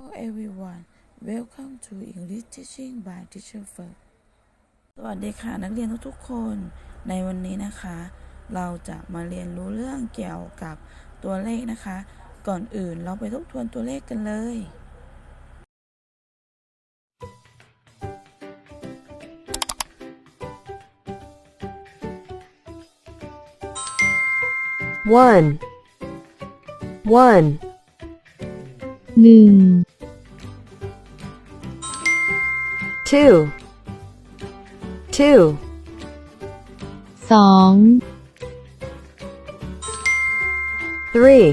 Hello everyone welcome to English teaching by Teacher Fer สวัสดีค่ะนักเรียนทุกๆคน ในวันนี้นะคะ เราจะมาเรียนรู้เรื่องเกี่ยวกับตัวเลขนะคะ ก่อนอื่นเราไปทบทวนตัวเลขกันเลย one, one, หนึ่ง two, two, สอง three,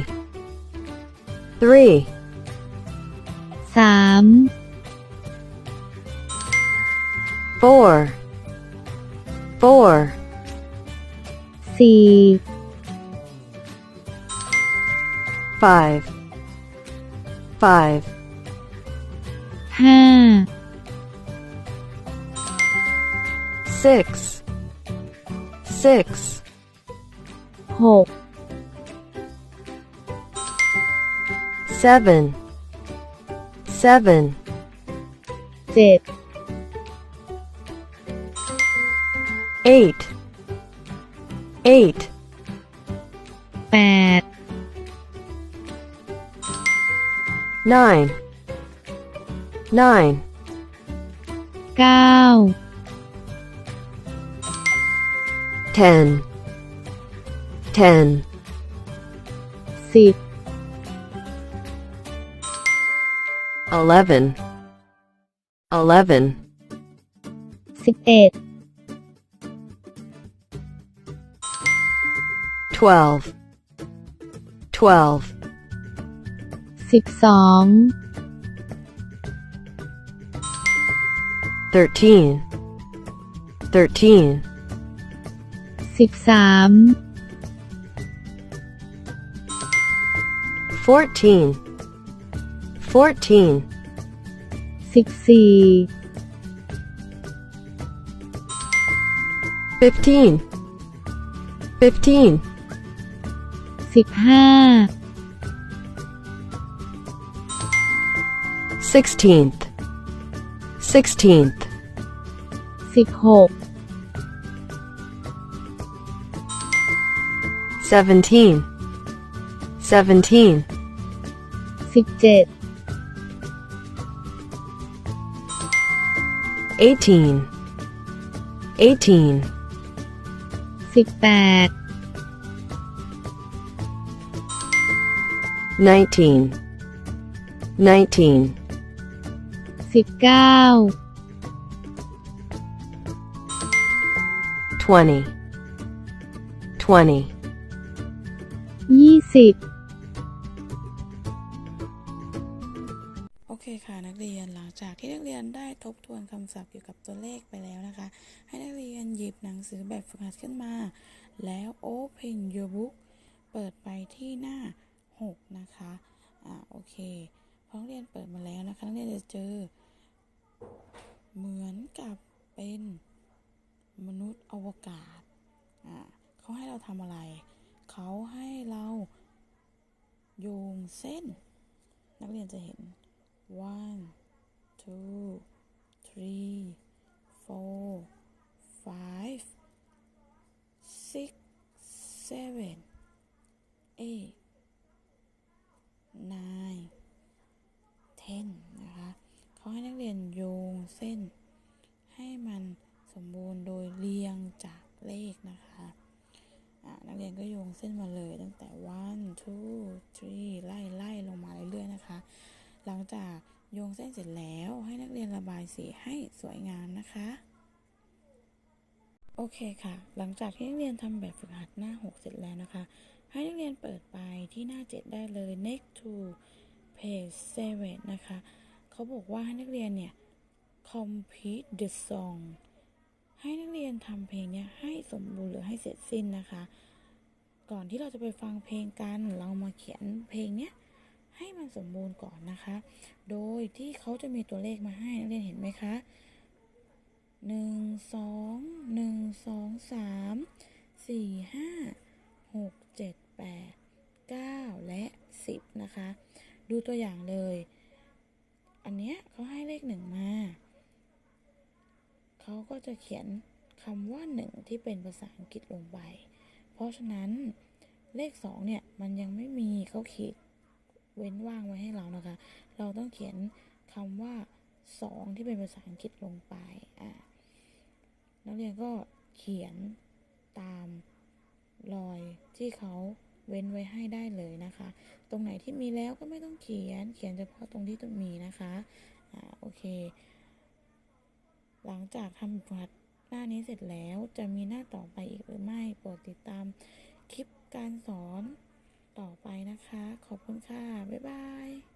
three, สาม four, four, สี่ five, five, ห้า six six Hole. seven seven eight eight. 8 nine. Nine. 9 ten, ten, สิบ eleven, eleven, สิบเอ็ด twelve, twelve, สิบสอง thirteen, thirteen, 13 14 14 14 15 15 15 16th 16th 16 Seventeen. seventeen, 17 Eighteen. 18 19 19 20 20 ยี่สิบโอเคค่ะนักเรียนหลังจากที่นักเรียนได้ทบทวนคำศัพท์เกี่ยวกับตัวเลขไปแล้วนะคะ ให้นักเรียนหยิบหนังสือแบบฝึกหัดขึ้นมา แล้ว Open your book เปิดไปที่หน้า 6 นะคะอ่าโอเคพอนักเรียนเปิดมาแล้วนะคะนักเรียนจะเจอ เหมือนกับเป็นมนุษย์อวกาศอ่าเขาให้เราทำอะไร เขาให้เราโยงเส้น นักเรียนจะเห็น one two three four five six seven eight nine ten นะคะเขาให้นักเรียนโยงเส้น ให้มันสมบูรณ์โดยเรียงจากเลขนะคะ นักเรียนก็โยงเส้นมาเลยตั้งแต่ one two three ไล่ไล่ลงมาเรื่อยๆนะคะ หลังจากโยงเส้นเสร็จแล้วให้นักเรียนระบายสีให้สวยงามนะคะ โอเคค่ะ หลังจากที่นักเรียนทำแบบฝึกหัดหน้า 6 เสร็จแล้วนะคะ ให้นักเรียนเปิดไปที่หน้า 7 ได้เลย next to page 7 นะคะ เขาบอกว่าให้นักเรียนเนี่ย complete the song ให้นักเรียนทำเพลงเนี้ยให้สมบูรณ์หรือให้เสร็จสิ้นนะคะ ก่อนที่เราจะไปฟังเพลงกัน เรามาเขียนเพลงเนี้ยให้มันสมบูรณ์ก่อนนะคะ โดยที่เขาจะมีตัวเลขมาให้นักเรียนเห็นไหมคะหนึ่งสองหนึ่งสองสามสี่ห้าหกเจ็ดแปดเก้าและสิบนะคะ ดูตัวอย่างเลย อันเนี้ยเขาให้เลขหนึ่งมา เขาก็จะเขียนคำว่าหนึ่งที่เป็นภาษาอังกฤษลงไป เพราะฉะนั้นเลขสองเนี่ย มันยังไม่มีเขาขีดเว้นว่างไว้ให้เรานะคะ เราต้องเขียนคำว่าสองที่เป็นภาษาอังกฤษลงไปอ่านักเรียนก็เขียนตามรอยที่เขาเว้นไว้ให้ได้เลยนะคะ ตรงไหนที่มีแล้วก็ไม่ต้องเขียน เขียนเฉพาะตรงที่ต้องมีนะคะ อ่า โอเค หลังจากทำผัดหน้านี้เสร็จแล้วจะมีหน้าต่อไปอีกหรือไม่ โปรดติดตามคลิปการสอนต่อไปนะคะ ขอบคุณค่ะ บ๊ายบาย